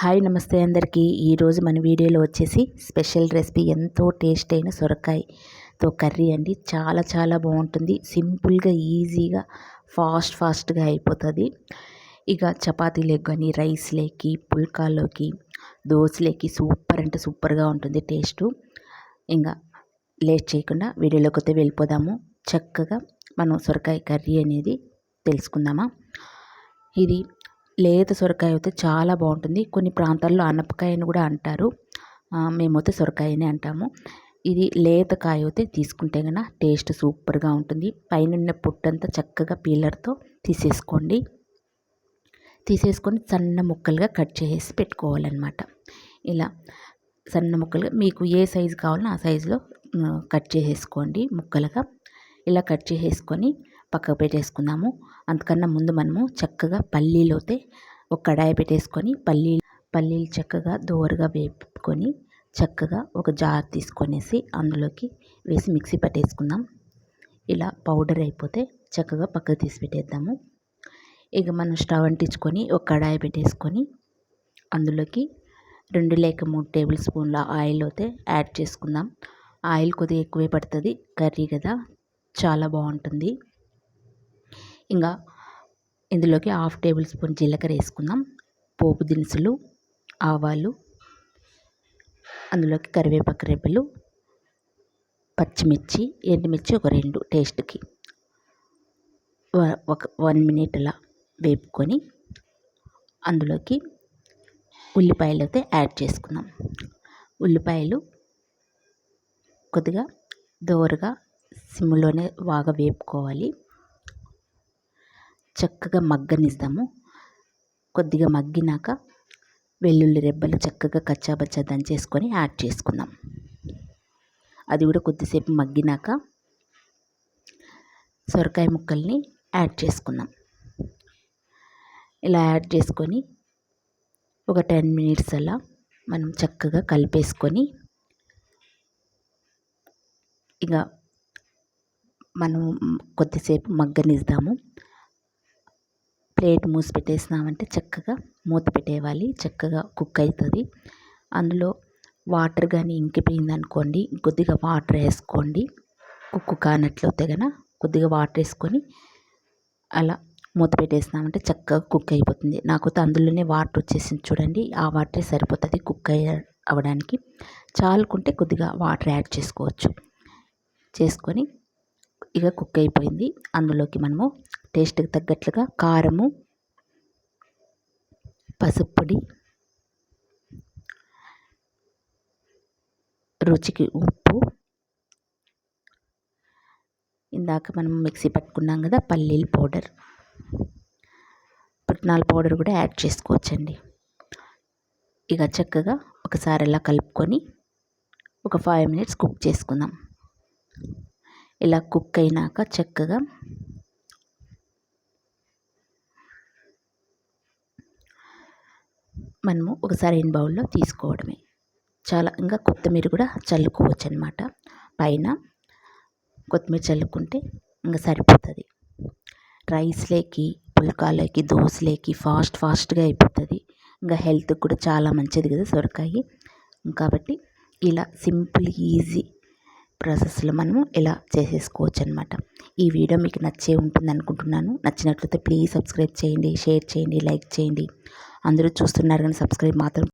Hi నమస్తే అందరికీ. ఈరోజు మన వీడియోలో వచ్చేసి స్పెషల్ రెసిపీ ఎంతో టేస్ట్ అయిన సొరకాయతో కర్రీ అండి. చాలా చాలా బాగుంటుంది. సింపుల్గా ఈజీగా ఫాస్ట్ ఫాస్ట్గా అయిపోతుంది. ఇక చపాతీలోకి కానీ రైస్లోకి పుల్కాలోకి దోశలోకి సూపర్ అంటే సూపర్గా ఉంటుంది టేస్టు. ఇంకా లేట్ చేయకుండా వీడియోలోకి వస్తే వెళ్ళిపోదాము. చక్కగా మనం సొరకాయ కర్రీ అనేది తెలుసుకుందామా? ఇది లేత సొరకాయ అయితే చాలా బాగుంటుంది. కొన్ని ప్రాంతాల్లో అనపకాయ అని కూడా అంటారు. మేమైతే సొరకాయనే అంటాము. ఇది లేత కాయ అయితే తీసుకుంటే కనుక టేస్ట్ సూపర్గా ఉంటుంది. పైన పుట్టంతా చక్కగా పీలర్తో తీసేసుకోండి. తీసేసుకొని సన్న ముక్కలుగా కట్ చేసి పెట్టుకోవాలన్నమాట. ఇలా సన్న ముక్కలుగా మీకు ఏ సైజు కావాలో ఆ సైజులో కట్ చేసేసుకోండి ముక్కలుగా. ఇలా కట్ చేసేసుకొని పక్కకు పెట్టేసుకుందాము. అంతకన్నా ముందు మనము చక్కగా పల్లీలోతే ఒక కడాయి పెట్టేసుకొని పల్లీ పల్లీలు చక్కగా దోరగా వేపుకొని చక్కగా ఒక జార్ తీసుకొనేసి అందులోకి వేసి మిక్సీ పట్టేసుకుందాం. ఇలా పౌడర్ అయిపోతే చక్కగా పక్కకు తీసి పెట్టేద్దాము. ఇక మనం స్టవ్ అంటించుకొని ఒక కడాయి పెట్టేసుకొని అందులోకి రెండు లేక మూడు టేబుల్ స్పూన్ల ఆయిల్ అయితే యాడ్ చేసుకుందాం. ఆయిల్ కొద్దిగా ఎక్కువే పడుతుంది కర్రీ కదా. చాలా బాగుంటుంది. ఇంకా ఇందులోకి హాఫ్ టేబుల్ స్పూన్ జీలకర్ర వేసుకుందాం. పోపు దినుసులు ఆవాలు అందులోకి కరివేపాకు రెబ్బలు పచ్చిమిర్చి ఎండుమిర్చి ఒక రెండు టేస్ట్కి. ఒక వన్ మినిట్ అలా వేపుకొని అందులోకి ఉల్లిపాయలు అయితే యాడ్ చేసుకుందాం. ఉల్లిపాయలు కొద్దిగా దోరగా సిమ్లోనే బాగా వేపుకోవాలి. చక్కగా మగ్గనిస్తాము. కొద్దిగా మగ్గినాక వెల్లుల్లి రెబ్బలు చక్కగా కచ్చాబచ్చా దంచేసుకొని యాడ్ చేసుకుందాం. అది కూడా కొద్దిసేపు మగ్గినాక సొరకాయ ముక్కల్ని యాడ్ చేసుకుందాం. ఇలా యాడ్ చేసుకొని ఒక టెన్ మినిట్స్ అలా మనం చక్కగా కలిపేసుకొని ఇక మనం కొద్దిసేపు మగ్గనిద్దాము. ప్లేట్ మూసి పెట్టేసినామంటే చక్కగా మూత పెట్టేవాలి చక్కగా కుక్ అవుతుంది అందులో వాటర్ కానీ ఇంకిపోయింది అనుకోండి కొద్దిగా వాటర్ వేసుకోండి. కుక్కు కానట్లయితే కనుక కొద్దిగా వాటర్ వేసుకొని అలా మూత పెట్టేసినామంటే చక్కగా కుక్ అయిపోతుంది. నాకు అందులోనే వాటర్ వచ్చేసింది చూడండి. ఆ వాటరే సరిపోతుంది కుక్ అవ్వడానికి చాలుకుంటే కొద్దిగా వాటర్ యాడ్ చేసుకోవచ్చు. చేసుకొని ఇక కుక్ అయిపోయింది. అందులోకి మనము టేస్ట్కి తగ్గట్లుగా కారము పసుపు పొడి రుచికి ఉప్పు. ఇందాక మనం మిక్సీ పట్టుకున్నాం కదా పల్లీల పౌడర్. పుట్నాల పౌడర్ కూడా యాడ్ చేసుకోవచ్చండి. ఇక చక్కగా ఒకసారి అలా కలుపుకొని ఒక ఫైవ్ మినిట్స్ కుక్ చేసుకుందాం. ఇలా కుక్ అయినాక చక్కగా మనము ఒకసారి ఇన్ బౌల్లో తీసుకోవడమే. చాలా ఇంకా కొత్తిమీర కూడా చల్లుకోవచ్చు అనమాట పైన కొత్తిమీర చల్లుకుంటే ఇంకా సరిపోతుంది. రైస్లోకి పుల్కాలోకి దోశలోకి ఫాస్ట్ ఫాస్ట్గా అయిపోతుంది. ఇంకా హెల్త్కి కూడా చాలా మంచిది కదా సొరకాయ. కాబట్టి ఇలా సింపుల్ ఈజీ ప్రాసెస్లో మనము ఇలా చేసేసుకోవచ్చు అనమాట ఈ వీడియో మీకు నచ్చే ఉంటుంది అనుకుంటున్నాను. నచ్చినట్లయితే ప్లీజ్ సబ్స్క్రైబ్ చేయండి షేర్ చేయండి లైక్ చేయండి. అందరూ చూస్తున్నారు కానీ సబ్స్క్రైబ్ మాత్రం